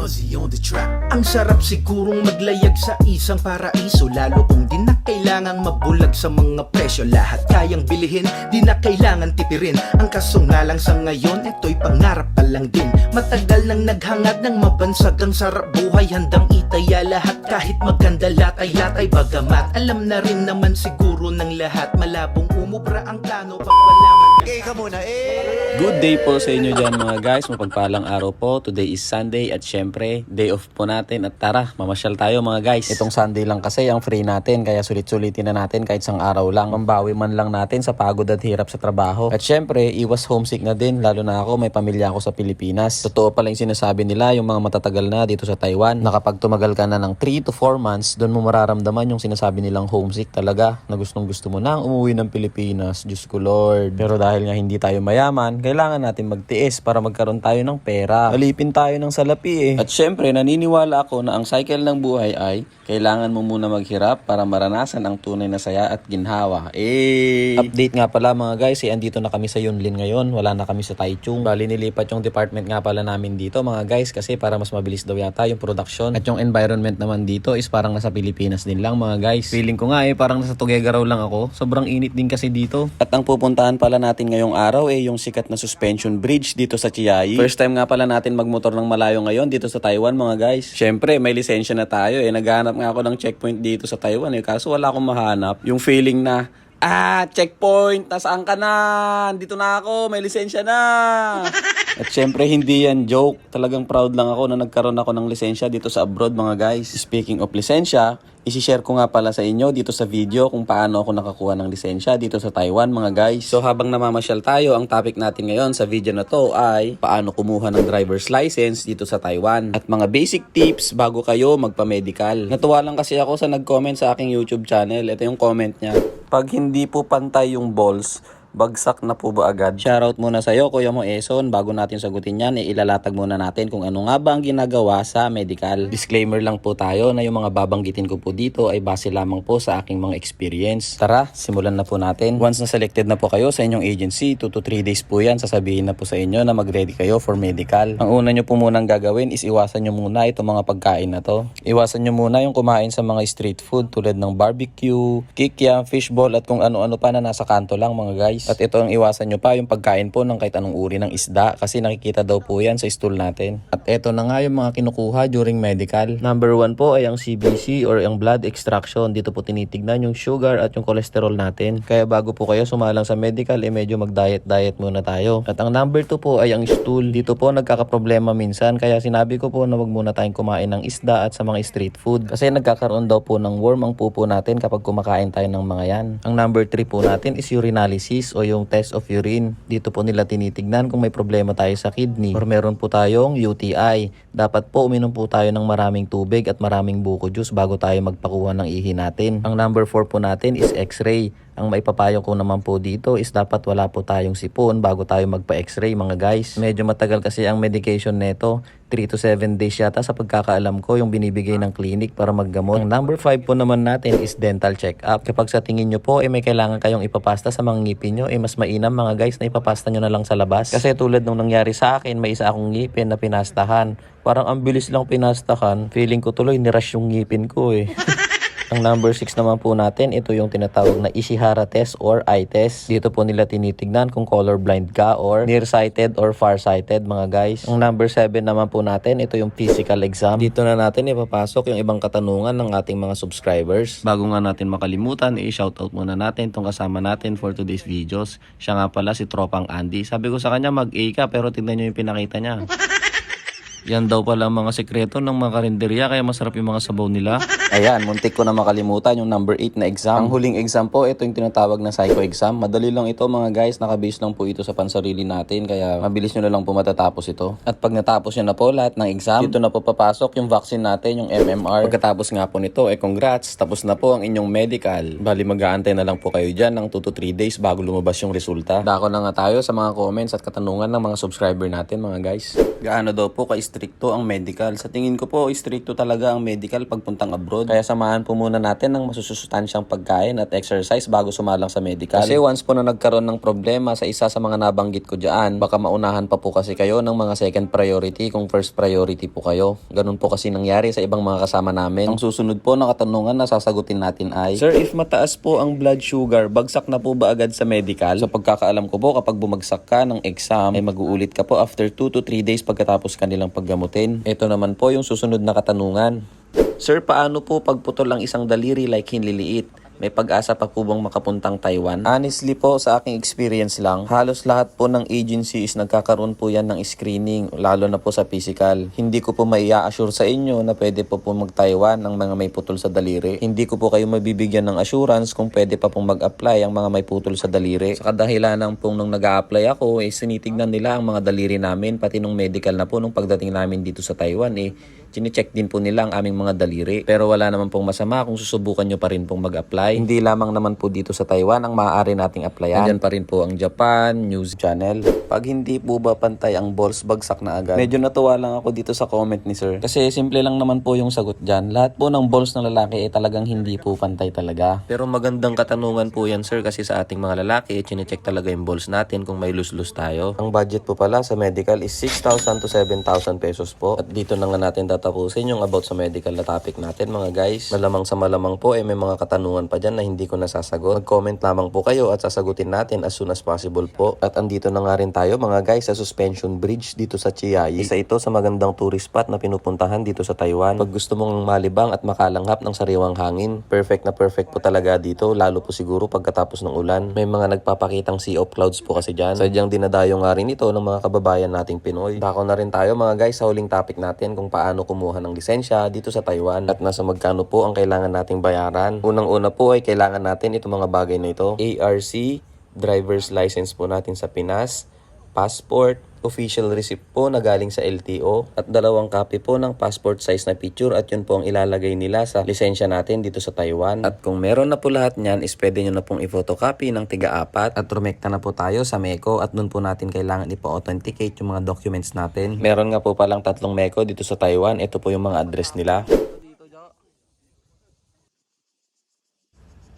Muzzy on the track. Ang sarap sigurong maglayag sa isang paraiso Lalo kung di na kailangang mabulag sa mga presyo. Lahat kayang bilihin, di na kailangan tipirin. Ang kaso nga lang sa ngayon, ito'y pangarap pa lang din. Matagal nang naghangad ng mabansag ang sarap buhay Handang itaya lahat. Kahit maganda latay-latay Bagamat alam na rin naman siguro ng lahat Malabong umubra ang plano pag wala man Eh, ka muna, eh! Good day po sa inyo dyan mga guys. Mapagpalang araw po. Today is Sunday at syempre, day off po natin. At tara, mamasyal tayo mga guys. Itong Sunday lang kasi ang free natin. Kaya sulit-sulitin na natin kahit isang araw lang. Mambawi man lang natin sa pagod at hirap sa trabaho. At syempre, iwas homesick na din. Lalo na ako, may pamilya ako sa Pilipinas. Totoo pala yung sinasabi nila, yung mga matatagal na dito sa Taiwan. Na kapag tumagal ka na ng 3 to 4 months, doon mo mararamdaman yung sinasabi nilang homesick talaga. Na gustong gusto mo nang umuwi ng Pilipinas. Diyos ko Lord. Pero dahil nga hindi tayo mayaman, kailangan natin magtiis para magkaroon tayo ng pera. Alipin tayo ng salapi eh. At syempre, naniniwala ako na ang cycle ng buhay ay kailangan mo muna maghirap para maranasan ang tunay na saya at ginhawa. Eh! Update nga pala mga guys, eh, andito na kami sa Yunlin ngayon. Wala na kami sa Taichung. Bali, nilipat yung department nga pala namin dito mga guys kasi para mas mabilis daw yata yung production. At yung environment naman dito is parang nasa Pilipinas din lang mga guys. Feeling ko nga eh, parang nasa Tuguegarao lang ako. Sobrang init din kasi dito. At ang pupuntahan pala natin ngayong araw eh, yung sikat na suspension bridge dito sa Chiayi. First time nga pala natin magmotor ng malayo ngayon dito sa Taiwan mga guys. Syempre, may lisensya na tayo eh. Naghahanap nga ako ng checkpoint dito sa Taiwan eh. Kaso wala akong mahanap. Yung feeling na, Ah, checkpoint! Nasaan ka na? Dito na ako, may lisensya na! At syempre, hindi yan joke. Talagang proud lang ako na nagkaroon ako ng lisensya dito sa abroad mga guys. Speaking of lisensya, Isishare ko nga pala sa inyo dito sa video kung paano ako nakakuha ng lisensya dito sa Taiwan mga guys. So habang namamasyal tayo, ang topic natin ngayon sa video na to ay paano kumuha ng driver's license dito sa Taiwan. At mga basic tips bago kayo magpa-medical. Natuwa lang kasi ako sa nag-comment sa aking YouTube channel. Ito yung comment niya. Pag hindi po pantay yung balls, bagsak na po ba agad? Shoutout muna sa iyo, Kuya Mo Eson. Bago natin sagutin yan, eh, ilalatag muna natin kung ano nga ba ang ginagawa sa medical. Disclaimer lang po tayo na yung mga babanggitin ko po dito ay base lamang po sa aking mga experience. Tara, simulan na po natin. Once na selected na po kayo sa inyong agency, 2 to 3 days po yan, sasabihin na po sa inyo na mag-ready kayo for medical. Ang una nyo po munang gagawin is iwasan nyo muna itong mga pagkain na to. Iwasan nyo muna yung kumain sa mga street food tulad ng barbecue, kikiam, fishball at kung ano-ano pa na nasa kanto lang mga guys. At ito ang iwasan nyo pa yung pagkain po ng kahit anong uri ng isda kasi nakikita daw po yan sa stool natin. At ito na nga yung mga kinukuha during medical. Number one po ay ang CBC or ang blood extraction. Dito po tinitignan yung sugar at yung cholesterol natin. Kaya bago po kayo sumalang sa medical, eh medyo mag-diet-diet muna tayo. At ang number two po ay ang stool. Dito po nagkakaproblema minsan. Kaya sinabi ko po na wag muna tayong kumain ng isda at sa mga street food. Kasi nagkakaroon daw po ng worm ang pupo natin kapag kumakain tayo ng mga yan. Ang number three po natin is urinalysis o yung test of urine. Dito po nila tinitignan kung may problema tayo sa kidney or meron po tayong UTI. Dapat po uminom po tayo ng maraming tubig at maraming buko juice bago tayo magpakuha ng ihi natin. Ang number 4 po natin is x-ray. Ang maipapayo ko naman po dito is dapat wala po tayong sipon bago tayo magpa-x-ray mga guys. Medyo matagal kasi ang medication neto. 3 to 7 days yata sa pagkakaalam ko yung binibigay ng clinic para maggamot. Ang number 5 po naman natin is dental check-up. Kapag sa tingin nyo po eh may kailangan kayong ipapasta sa mga ngipin nyo, eh mas mainam mga guys na ipapasta nyo na lang sa labas. Kasi tulad nung nangyari sa akin, may isa akong ngipin na pinastahan. Parang ang lang pinastahan. Feeling ko tuloy nirush yung ngipin ko eh. Ang number 6 naman po natin, ito yung tinatawag na Ishihara test or eye test. Dito po nila tinitignan kung colorblind ka or nearsighted or farsighted mga guys. Ang number 7 naman po natin, ito yung physical exam. Dito na natin ipapasok yung ibang katanungan ng ating mga subscribers. Bago nga natin makalimutan, i-shoutout muna natin itong kasama natin for today's videos. Siya nga pala si Tropang Andy. Sabi ko sa kanya mag-A ka pero tignan nyo yung pinakita niya. Yan daw pala ang mga sekreto ng mga karinderya kaya masarap yung mga sabaw nila. Ayan, muntik ko na makalimutan yung number 8 na exam. Ang huling exam po, ito yung tinatawag na psycho exam. Madali lang ito mga guys, nakabase lang po ito sa pansarili natin kaya mabilis nyo na lang po matatapos ito. At pag natapos nyo na po lahat ng exam, dito na po papasok yung vaccine natin, yung MMR. Pagkatapos nga po nito, eh congrats, tapos na po ang inyong medical. Bali mag-aantay na lang po kayo dyan ng 2 to 3 days bago lumabas yung resulta. Dako na nga tayo sa mga comments at katanungan ng mga subscriber natin mga guys. Gaano daw po ka-stricto ang medical? Sa tingin ko po, stricto talaga ang medical pagpuntang abroad. Kaya samahan po muna natin ng masusustansyang pagkain at exercise bago sumalang sa medical. Kasi once po na nagkaroon ng problema sa isa sa mga nabanggit ko dyan, baka maunahan pa po kasi kayo ng mga second priority kung first priority po kayo. Ganun po kasi nangyari sa ibang mga kasama namin. Ang susunod po na katanungan na sasagutin natin ay, Sir, if mataas po ang blood sugar, bagsak na po ba agad sa medical? Sa pagkakaalam ko po, kapag bumagsak ka ng exam, ay mag-uulit ka po after 2 to 3 days pagkatapos kanilang paggamutin. Ito naman po yung susunod na katanungan. Sir, paano po pagputol ang isang daliri like hinliliit? May pag-asa pa po bang makapuntang Taiwan? Honestly po, sa aking experience lang, halos lahat po ng agency is nagkakaroon po yan ng screening, lalo na po sa physical. Hindi ko po maia-assure sa inyo na pwede po po mag-Taiwan ang mga may putol sa daliri. Hindi ko po kayo mabibigyan ng assurance kung pwede pa pong mag-apply ang mga may putol sa daliri. Sa kadahilanan pong nung nag-a-apply ako, eh, sinitignan nila ang mga daliri namin, pati nung medical na po nung pagdating namin dito sa Taiwan, eh, Chine-check din po nila ang aming mga daliri. Pero wala naman pong masama kung susubukan nyo pa rin pong mag-apply. Hindi lamang naman po dito sa Taiwan ang maaari nating applyan. Andyan pa rin po ang Japan, News Channel. Pag hindi po ba pantay ang balls, bagsak na agad. Medyo natuwa lang ako dito sa comment ni sir. Kasi simple lang naman po yung sagot dyan. Lahat po ng balls ng lalaki ay talagang hindi po pantay talaga. Pero magandang katanungan po yan sir kasi sa ating mga lalaki, chine-check talaga yung balls natin kung may lus-lus tayo. Ang budget po pala sa medical is 6,000 to 7,000 pesos po. At dito na nga natin tatapusin yung about sa medical na topic natin mga guys. Malamang sa malamang po eh may mga katanungan pa dyan na hindi ko nasasagot. Mag-comment lamang po kayo at sasagutin natin as soon as possible po. At andito na nga rin tayo mga guys sa Suspension Bridge dito sa Chiayi. Isa ito sa magandang tourist spot na pinupuntahan dito sa Taiwan. Pag gusto mong malibang at makalanghap ng sariwang hangin, perfect na perfect po talaga dito. Lalo po siguro pagkatapos ng ulan. May mga nagpapakitang sea of clouds po kasi dyan. Sadyang dinadayo nga rin ito ng mga kababayan nating Pinoy. Dako na rin tayo mga guys sa huling topic natin kung paano kumuha ng lisensya dito sa Taiwan at nasa magkano po ang kailangan nating bayaran. Unang-una po ay kailangan natin itong mga bagay na ito. ARC, driver's license po natin sa Pinas, passport, official receipt po na galing sa LTO at dalawang copy po ng passport size na picture at yun po ang ilalagay nila sa lisensya natin dito sa Taiwan. At kung meron na po lahat niyan is pwede nyo na pong i-photocopy ng tiga-apat at rumekta na po tayo sa MECO at doon po natin kailangan ipo-authenticate yung mga documents natin. Meron nga po palang tatlong MECO dito sa Taiwan. Ito po yung mga address nila.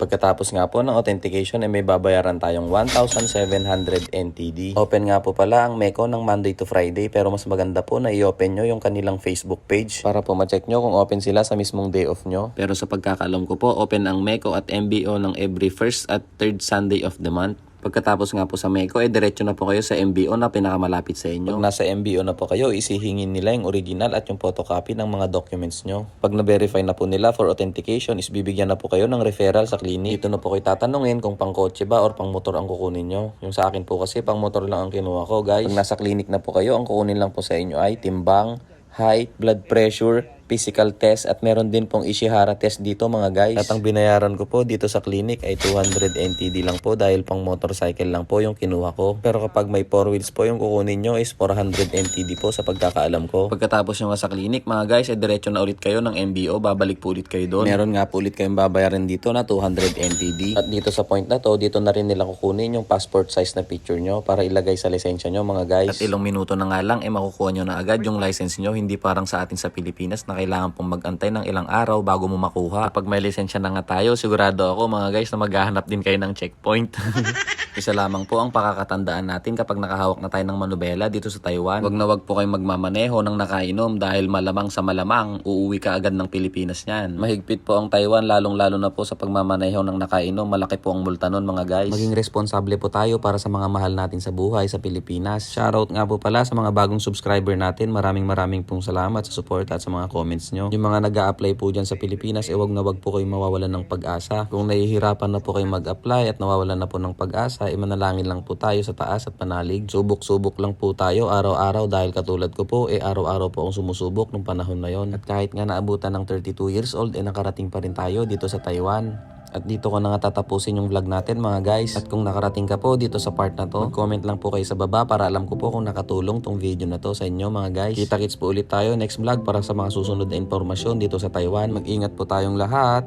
Pagkatapos nga po ng authentication ay may babayaran tayong 1,700 NTD. Open nga po pala ang MECO ng Monday to Friday pero mas maganda po na i-open nyo yung kanilang Facebook page para po ma-check nyo kung open sila sa mismong day off nyo. Pero sa pagkakalam ko po, open ang MECO at MBO ng every first at third Sunday of the month. Pagkatapos nga po sa MECO, eh diretso na po kayo sa MBO na pinakamalapit sa inyo. Pag nasa MBO na po kayo, isihingin nila yung original at yung photocopy ng mga documents nyo. Pag na-verify na po nila for authentication, is bibigyan na po kayo ng referral sa clinic. Dito na po kayo tatanungin kung pang kotse ba or pang motor ang kukunin nyo. Yung sa akin po kasi, pang motor lang ang kinuha ko, guys. Pag nasa clinic na po kayo, ang kukunin lang po sa inyo ay timbang, height, blood pressure, physical test at meron din pong Ishihara test dito mga guys. At ang binayaran ko po dito sa clinic ay 200 NTD lang po dahil pang motorcycle lang po yung kinuha ko. Pero kapag may 4 wheels po yung kukunin nyo is 400 NTD po sa pagkakaalam ko. Pagkatapos nyo nga sa clinic mga guys ay diretso na ulit kayo ng MBO, babalik po ulit kayo doon. Meron nga po ulit kayong babayaran dito na 200 NTD. At dito sa point na to, dito na rin nila kukunin yung passport size na picture nyo para ilagay sa lisensya nyo mga guys. At ilang minuto na nga lang eh makukuha nyo na agad yung license nyo, hindi parang sa atin sa Pilipinas na kailangan pong magantay ng ilang araw bago mo makuha. Kapag may lisensya na nga tayo, sigurado ako mga guys na maghahanap din kayo ng checkpoint. Isa lamang po ang pakakatandaan natin kapag nakahawak na tayo ng manubela dito sa Taiwan. Wag na wag po kayong magmamaneho ng nakainom dahil malamang sa malamang uuwi ka agad ng Pilipinas niyan. Mahigpit po ang Taiwan lalong lalo na po sa pagmamaneho ng nakainom. Malaki po ang multa nun mga guys. Maging responsable po tayo para sa mga mahal natin sa buhay sa Pilipinas. Shoutout nga po pala sa mga bagong subscriber natin. Maraming maraming pong salamat sa support at sa mga comments nyo. Yung mga nag apply po dyan sa Pilipinas, eh wag na wag po kayong mawawalan ng pag-asa. Kung nahihirapan na po kayong mag-apply at nawawalan na po ng pag-asa, eh manalangin lang po tayo sa taas at panalig. Subok-subok lang po tayo araw-araw dahil katulad ko po, eh araw-araw po akong sumusubok nung panahon na yon. At kahit nga naabutan ng 32 years old, eh nakarating pa rin tayo dito sa Taiwan. At dito ko na nga tatapusin yung vlog natin mga guys. At kung nakarating ka po dito sa part na to, comment lang po kayo sa baba para alam ko po kung nakatulong tong video na to sa inyo mga guys. Kita-kits po ulit tayo next vlog para sa mga susunod na impormasyon dito sa Taiwan. Mag-ingat po tayong lahat.